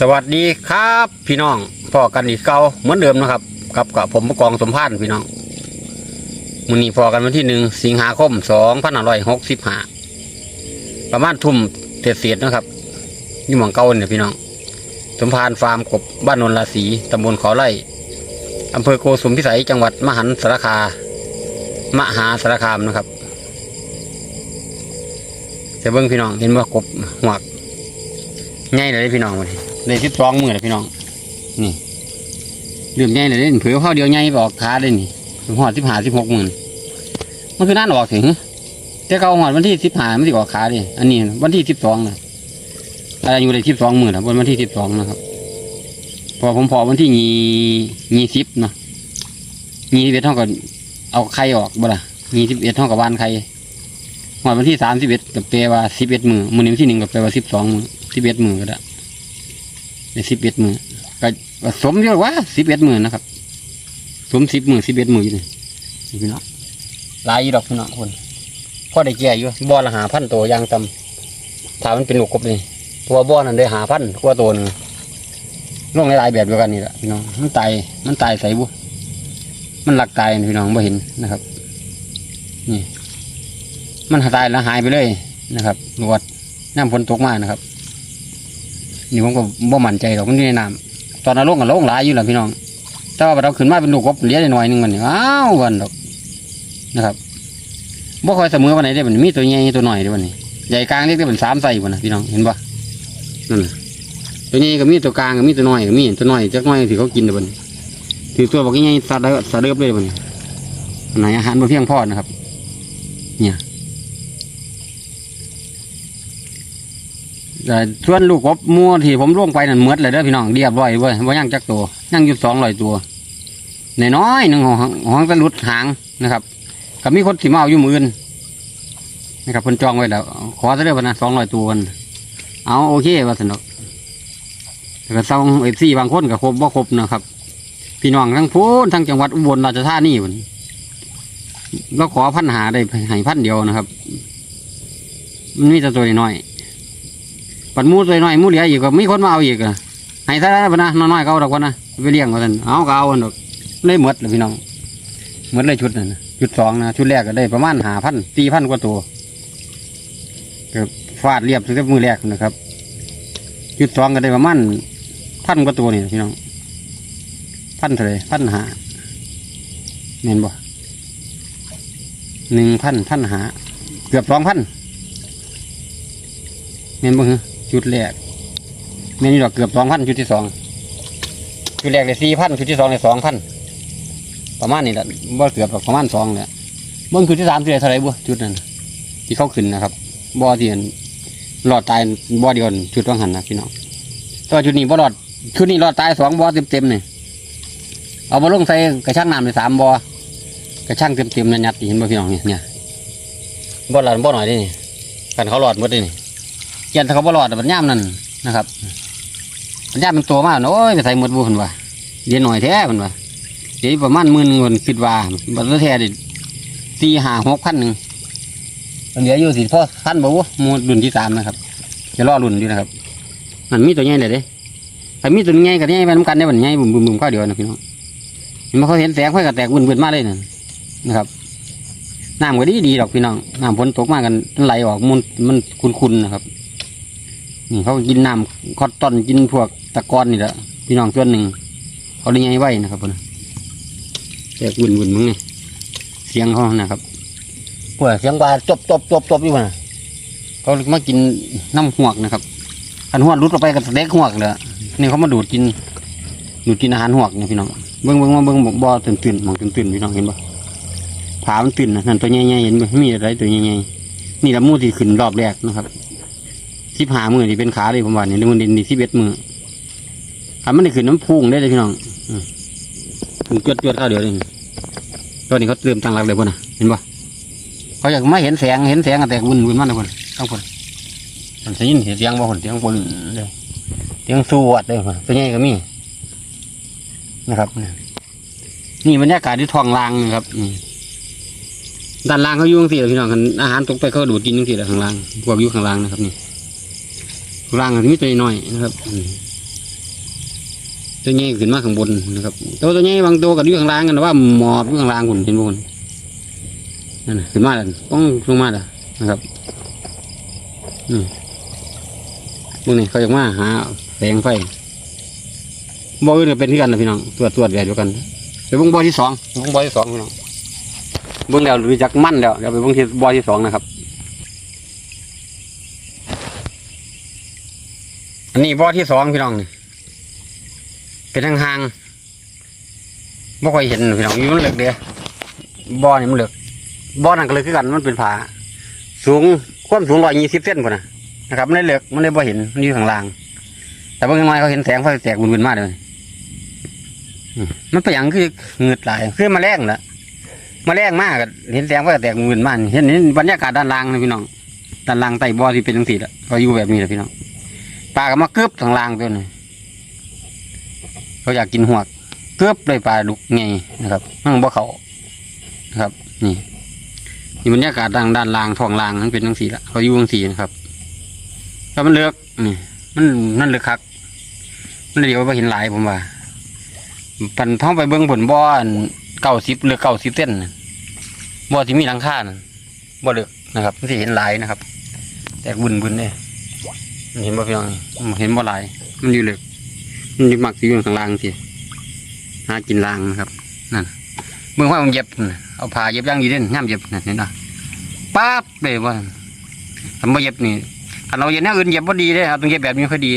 สวัสดีครับพี่น้องพ่อกันอีกเก่าเหมือนเดิมนะครับกับกับผมผู้กองสมพานธ์พี่น้องมือนี้พอกันวันที่หนึ่งสิงหาคมสองพันห้าร้อยหกสิบห้าประมาณทุ่มเศษๆนะครับนี่หมองเก่าเนี่ยพี่น้อง สมพานฟาร์มกบบ้านนนราศีตำบลขอไร่อำเภอโกสุมพิสัยจังหวัดมหันสารคามหาสารคามนะครับจะเบิ้งพี่น้องเห็นว่ากบหวกง่ายเลยพี่น้องวันนี้ ได้สิบสองมือเลยพี่น้อง นี่เรื่องง่ายเลยเด้เผือข้าวเดียวง่ายไปออกขาเลยนี่หอดสิบห้าสิบหกหมื่นมันคือนั่นออกถึงแต่เขาหอดวันที่สิบห้ามันสิออกขาดิอันนี้วันที่สิบสองนะอายุเลยสิบสองหมื่นนะบนวันที่สิบสองนะครับ พอผมพอวันที่ยี่ยี่สิบเนาะยี่สิบเอ็ดเท่ากับเอาไข่ออกบ่ล่ะยี่สิบเอ็ดเท่ากับวานไข่หอดวันที่สามสิบเอ็ดกับแปว่าสิบเอ็ดมือมือหนี้วันที่หนึ่งกับแปว่าสิบสองมือสิบเอ็ดมือก็ได้ ในสิบเอ็ดมือก็ก็สมเยอะว่าสิบเอ็ดมือนะครับ สมสิบมือสิบเอ็ดมืออยู่นี่พี่น้องลายดอกพี่น้องคนพ่อได้แก่อยู่บ่อละหาพันตัวยางตำถามมันเป็นลูกกบนี่ตัวบ่อนั้นได้หาพันกว่าตัวหนึ่งลงหลายแบบเดียวกันนี่แหละพี่น้องมันตายมันตายใส่บุมันหลักตายพี่น้องไม่เห็นนะครับ นี่ มันตายแล้วหายไปเลยนะครับรวดน้ำฝนตกมากนะครับ นี่ผมก็บ่มั่นใจหรอกมันอยู่ในน้ำตอนนั้นลงกันลงหลายอยู่แหละพี่น้อง แต่ว่าเราขึ้นมาเป็นลูกกบเลี้ยได้หน่อยหนึงมันอ้าววันดอกนะครับบ่คอยเสมอวันไหนได้มันมีตัวใหญ่ตัวหน่อยได้วันนี้ใหญ่กลางเล็กได้เป็นสามไซส์วันนะพี่น้องเห็นปะนั่นน่ะตัวใหญ่ก็มีตัวกลางก็มีตัวน้อยก็มีตัวน้อยจักน้อยที่เขากินได้วันถือตัวบอกใหญ่ๆสัตว์เด้อสัตว์เดือบเลยวันนี้อันไหนอาหารบ่เพียงพอนะครับ เนี่ย แต่ส่วนลูกกบมัวที่ผมล่วงไปนั่นเมดเลยเด้อพี่น้องเรียบร้อยเว้ยว่ายังจักตัวยังอยู่สองร้อยตัวน้อยหนึ่งของของตะลุดหางนะครับก็มีคนสิมาเอาอยู่มืออื่นนะครับคนจองไว้แล้วขอซะเด้อพนะสองร้อยตัวกันเอาโอเคว่าสนุกแต่ก็ซองเอฟซีบางคนก็ครบว่าครบนะครับ พี่น้องทั้งพูนทั้งจังหวัดอุบลราชธานีพุ่นก็ขอพันหาได้ให้พันเดียวนะครับ มันมีแต่ตัวน้อย ปัดมูตัวน้อยมูเหลืออีกก็มีคนมาเอาอีกอะให้ซะแล้วนะน้อยๆเอาดอกวะนะไปเลี้ยงก็ท่านเอาก็เอาอันดอกเลยหมดเลยพี่น้องหมดเลยชุดนั่นชุดสองนะชุดแรกก็ได้ประมาณหาพันตีพันกว่าตัวก็ฟาดเรียบตั้งแต่มือแรกนะครับชุดสองก็ได้ประมาณพันกว่าตัวนี่พี่น้องพันเท่าไรพันหาเห็นบ่หนึ่งพันพันหาเกือบสองพันเมนบ่ฮะ ชุดแรกเมนี่ดอกเกือบสองพันชุดที่สองชุดแรกเลยสี่พันชุดที่สองเลยสองพันประมาณนี้แหละบ่เกือบประมาณสองเนี่ยเบิ้งชุดที่สามชุดเท่าไรบ่ชุดนั้นที่เขาขึ้นนะครับบ่อที่อันรอดตายบ่อเดียวนั่นชุดว่างหันนะพี่น้องตัวาชุดนี้บ่รอดชุดนี้รอดตายสองบ่อเต็มๆเนี่ยเอามาลงใส่กระชังน้ำเลยสามบ่อกระชังเต็มๆนั่นยัดเห็นบ่พี่น้องเนี่ยบ่หลอดบ่หน่อยดิกันเขาหลอดหมดดิ ยนถ้าเขาบรอดมันย่ามนั่นนะครับมันย่ามเป็นตัวมากโอ้ยไปใส่หมดบุญว่าเดี๋ยวหน่อยแท้มันว่าเดี๋ยวประมาณหมื่นเงินคิดว่าบัตรแท้ดิสี่ห้าหกพันหนึ่งเหลืออยู่สิพ่อพันบ่วมูลรุ่นที่สามนะครับ จะรอรุ่นอยู่นะครับมันมีตัวใหญ่เลยเด้ถ้ามีตัวใหญ่กับใหญ่ไปน้ำกันได้มันใหญ่บุ่มบุ่มบุ่มข้าวเดียวนะพี่น้องเห็นไหมเขาเห็นแสงไฟกับแตกวุ่นวุ่นมาเลยนะนะครับน้ำก็ดีดีดอกพี่น้องน้ำฝนตกมากันไหลออกมันมันคุนๆนะครับ นี่เขากินน้ำคอตตอนกินพวกตะกอนนี่แหละพี่น้องส่วนหนึ่งเขาได้ยังไว้นะครับพุ่นแต่วุ่นวุ่นมึงไงเสียงเขานะครับพวกเสียงปลาจบจบจบจบอยู่นะเขามากินน้ำหวกนะครับอันหวกรุดออกไปกับเล็กหวกเลยนี่เขามาดูดกินดูดกินอาหารหวกเนี่ยพี่น้องเบิ้งเบิ้งมาเบิ้งบ่อตื่นตื่นๆมองตื่นตื่นๆพี่น้องเห็นปะผามันตื่นนะนั่นตัวใหญ่ๆเห็นปะมีอะไรตัวใหญ่ๆนี่ละมูที่ขึ้นรอบแรกนะครับ สิบหามือนี่เป็นขาเลยผมว่านี่มันดินนี่สิบเอ็ดมือทำมันได้ขึ้นน้ำพุงได้เลยพี่น้องอืมพุงจวดจวดๆเข้าเดี๋ยวนี่ตัวนี้เขาเริ่มตั้งหลักเลยพ่นนะเห็นปะเขาอยากมาเห็นแสงเห็นแสงแต่วุ่นวุ่นมากเลยพ่นต้องพ่นมันจะยินเสียงบ่พ่นเสียงพ่นเลยเสียงสวดเลยพ่นตัวใหญ่ก็มีนะครับนี่บรรยากาศที่ท้องลางนะครับด้านล่างเขาอยู่งสี่แหละพี่น้องอาหารตกไปเขาดูดกินจังสี่แหละข้างล่างพวกอยู่ข้างล่างนะครับนี่ ข้างล่างอันนี้ตัวน้อยนะครับตัวใหญ่ขึ้นมาข้างบนนะครับตัวตัวใหญ่บางตัวก็อยู่ข้างล่างกันว่าหมอบอยู่ข้างล่างคุณเห็นบ่คุณนั่นขึ้นมาแล้วต้องลงมาแล้วนะครับนี่พวกนี้เขาจะมาหาแสงไฟบ่ออื่นก็เป็นที่กันนะพี่น้องตรวจตรวจแบบเดียวกันไปบิ่งบ่อที่สองบิ่งบ่อที่สองพี่น้องเบิ่งแล้วรู้จักมั่นแล้วเดี๋ยวไปบิ่งที่บ่อที่สองนะครับ อันนี้บ่อที่สองพี่น้องนี่เป็นทางห่างบ่ค่อยเห็นพี่น้องอยู่มันเหลือกเดียบ่อนี่มันเหลือกบ่อนั่นก็เลยคือกันมันเป็นผาสูงความสูงร้อยยี่สิบเซนพุ่นนะนะครับมันเลยเหลือกมันเลยบ่เห็นมันอยู่ข้างล่าง แต่บางน้อยเขาเห็นแสงไฟแตกบุนๆมากเลยมันเป็นอย่างคือเงือดหลายคือมาแรงละมาแรงมากเห็นแสงไฟแตกบุนๆมากเห็นเห็นบรรยากาศด้านล่างนะพี่น้องด้านล่างใต้บ่อที่เป็นจังสีละก็อยู่แบบนี้แหละพี่น้อง ปลาก็มาเกือบทางล่างตัวนี้เขาอยากกินหัวกเกือบเลยปลาดุกไงนะครับมั่งบ่เขานะครับ นี่นี่บรรยากาศด้านด้านล่างท้องล่างมันเป็นทั้งสีละเขาอยู่ทั้งสีนะครับแล้วมันเลือกนี่มันนั่นเลือกคักมันเดี๋ยวไปเห็นหลายผมว่าปันท้องไปเบิ้งผลบ่อนเก้าสิบหรือเก้าสิบเส้นบ่อที่มีหลังคาน่ะบ่เลือกนะครับมันสิเห็นหลายนะครับ แต่บุญบุญเนี่ย เห็นบ่เพี่น้องเห็นบ่หลาย มันอยู่เหล็กมันอยู่มักอยู่ข้างล่างสิหากินล่างนะครับนั่นเมื่อว่ามันเย็บเอาผ้าเย็บย่างดีเด่นย่ำเย็บนั่นเห็นป่ะปั๊บเลยว่าทำบ่เย็บนี่ถ้าเราเย็บแนวอื่นเย็บบ่ดีเด้ครับต้องเย็บแบบนี้ค่อยดี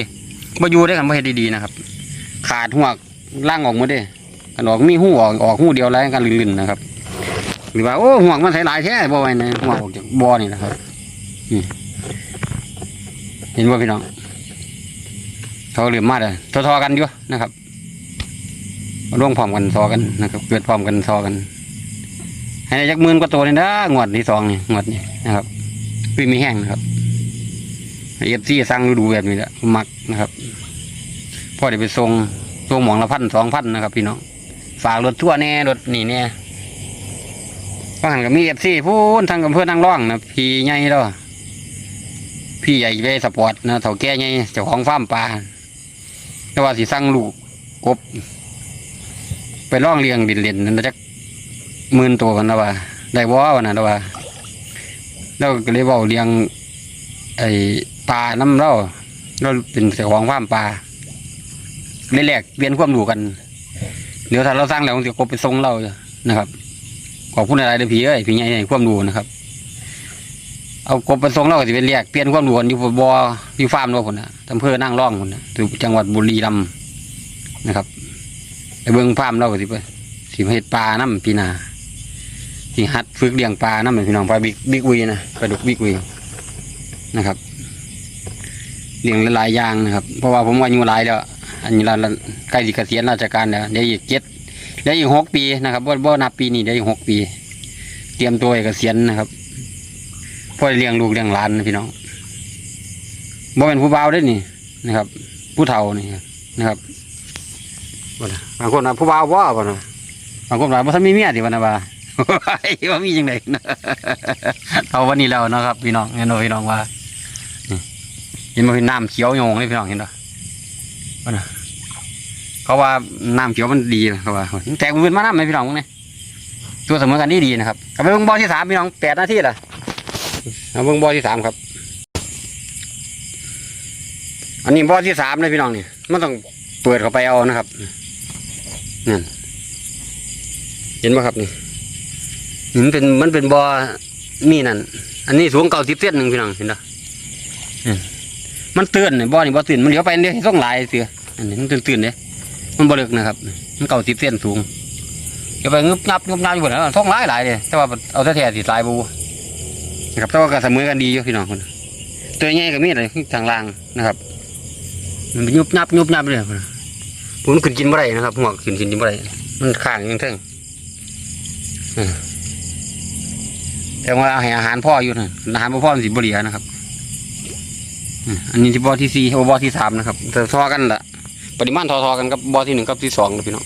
บ่อยู่ได้กันบ่เฮ็ดดีๆนะครับ ขาดหัวล่างออกหมดเด้กันออกมีหูออกออกหูเดียวแล้วกันลื่นๆนะครับ หรือว่าโอ้ห่วงมันใส่หลายแท้บ่ไว้นะห่วงออกจากบ่อนี่นะครับนี่ เห็นว่าพี่น้องเขาเหลือมมากเลยทอๆกันอยู่นะครับร่วงพร้อมกันซอกันนะครับ เกิดพร้อมกันซอกัน ให้ได้จักมื่นกว่าตัวนี่นะงวดที่สองนี่งวดนี่นะครับพี่มีแห้งนะครับเอฟซีสั่งดูแบบนี้แหละมักนะครับพ่อเดี๋ยวไปส่งส่งหมองละพันสองพันนะครับ พี่น้องฝากรถทั่วแน่รถนี่แน่เพราะหันกับมีเอฟซีพูนทางอำเภอนั่งร่องนะพี่ใหญ่แล้ว พี่ใหญ่เวสปอร์ตนะเถ่าแก่ใหญ่เจ้าของฟาร์มปลาแต่ว่าสิสั่งลูกกบ ไปล่องเลียงดินเล่นนั่นนะจักหมื่นตัวกันนะว่า ได้บ่วันนั้นนะว่าแล้วก็เลยเว้าเลี้ยง ไอ้ปลาน้ำเราเราเป็นเจ้าของฟาร์มปลาเลยแลกเปลี่ยนความรู้กัน เดี๋ยวถ้าเราสร้างแล้วเราจะกบไปส่งเรานะครับขอบคุณอะไรเด้อพี่เอ้ยพี่ใหญ่ให้ความรู้นะครับ เอากบไปส่งเราก็จะไปเรียกเปลี่ยนความรู้กันอยู่บ่ออยู่ฟาร์มเราคนนะอำเภอนั่งร่องคนนะอยู่จังหวัดบุรีรัมย์นะครับไปเบิ่งฟาร์มเราก็สิไปสิเฮ็ดปลาน้ำปีนาสิหัดฝึกเลี้ยงปลาน้ำพี่น้องปลาบิ๊กบิ๊กวีนะปลาดุกบิ๊กวีนะครับเลี้ยงหลายอย่างนะครับ เพราะว่าผมว่าอายุหลายแล้วอันนี้เราใกล้สิเกษียณราชการแล้วเดี๋ยวอีกเจ็ดเดี๋ยวอีกหกปีนะครับบ่บ่นับปีนี้เดี๋ยวอีกหกปี เตรียมตัวเกษียณนะครับ พ่อเลี้ยงลูกเลี้ยงหลานนะพี่น้องบ่เป็นผู้บ่าวได้นี่นะครับ ผู้เฒ่านี่นะครับบางคนนะผู้บ่าวว่าบ่นะบางคนว่าบ่ทันมีเมียดิบ่นะว่าว่ามีจังไดนะเอาวันนี้แล้วนะครับ พี่น้องเห็นบ่พี่น้องว่าเห็นบ่เห็นน้ำเขียวโยงเลยพี่น้องเห็นบ่บ่นะเขาว่าน้ำเขียวมันดีนะเขาว่าแตกมือมาน้ำไหมพี่น้องพวกนี้ตัวเสมอกันดีดีนะครับกลับไปเบิ่งบอลที่สามพี่น้องแปดนาทีละ เอาเบิ่งบ่อที่สามครับ อันนี้บ่อที่สามเลยพี่น้องนี่มันต้องเปิดเข้าไปเอานะครับนั่นเห็นไหมครับนี่นี่มันเป็นมันเป็นบ่อมีนั่นอันนี้สูงเก่าสิบเซนหนึ่งพี่น้องเห็นปะอืมมันเตือนนี่บ่อนี่บ่ตื่นมันเดี๋ยวไปเนี่ยต้องหลายเสืออันนี้มันตื่นตื่นเนี่ยมันบ่เลิกนะครับ มันเก่าสิบเซนสูงเดี๋ยวไปงึบงับงึบงับอยู่หมดแล้วท้องหลายหลายเลยแต่ว่าเอาแท้ๆสิหลายบู นะครับแต่ว่าก็เสมอกันดีอยู่พี่น้องคนตัวใหญ่ก็มีอะไรทางล่างนะครับ มันยุบยับยุบยับเลยพุ่นผมขึ้นกินบ่ได้นะครับหัวขึ้นกินบ่ได้มันข้างยังเท่งเออแต่ว่าให้อาหารพ่ออยู่นะอาหารบ่พ่อมันสิบ่เหลียนะครับอันนี้ที่บ่อที่สี่บ่อที่สามนะครับแต่ทอกันละปริมาณทอๆกันกับบ่อที่หนึ่งกับที่สองนะพี่น้อง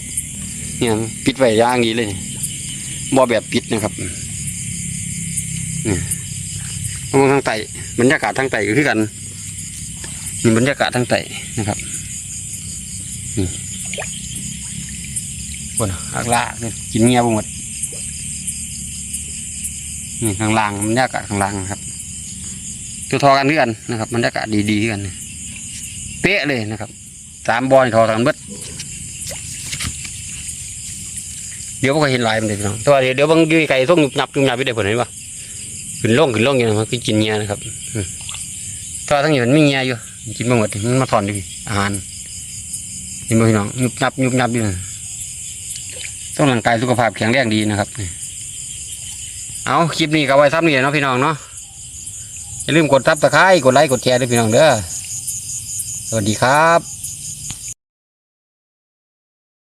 เนี่ยปิดไว้อย่างนี้เลยบ่อแบบปิดนะครับ มองทางไต่บรรยากาศทางไต่ก็คือกันนี่บรรยากาศทางไต่นะครับนี่คนอักละกินเงียบหมดนี่ข้างล่างบรรยากาศข้างล่างครับ ตัวทอกันเรื่อนนะครับบรรยากาศดีๆกันเป๊ะเลยนะครับสามบอลทอกันเบิดเดี๋ยวพวกเห็นลายมันเด็พี่น้องแต่ว่าเดี๋ยวเดี๋ยวบางยืยไก่ส่งหยุบหยับหยุบหยับไปได้ผลเห็นปะ ขึ้นล่องขึ้นล่องอยู่นะมันคือกินเงียนะครับอืมแต่ว่าทั้งอยู่มันไม่เงียอยู่มันกินมาหมดมันมาถอนดิอาหารนไหมพี่น้องหยุบหยับหยุบหยับอยู่ต้องร่างกายสุขภาพแข็งแรงดีนะครับ เอาคลิปนี้ก็ไว้ซ้ำนี่เนาะพี่น้องเนาะอย่าลืมกดซับสไครต์กดไลค์กดแชร์ด้วยพี่น้องเด้อสวัสดีครับ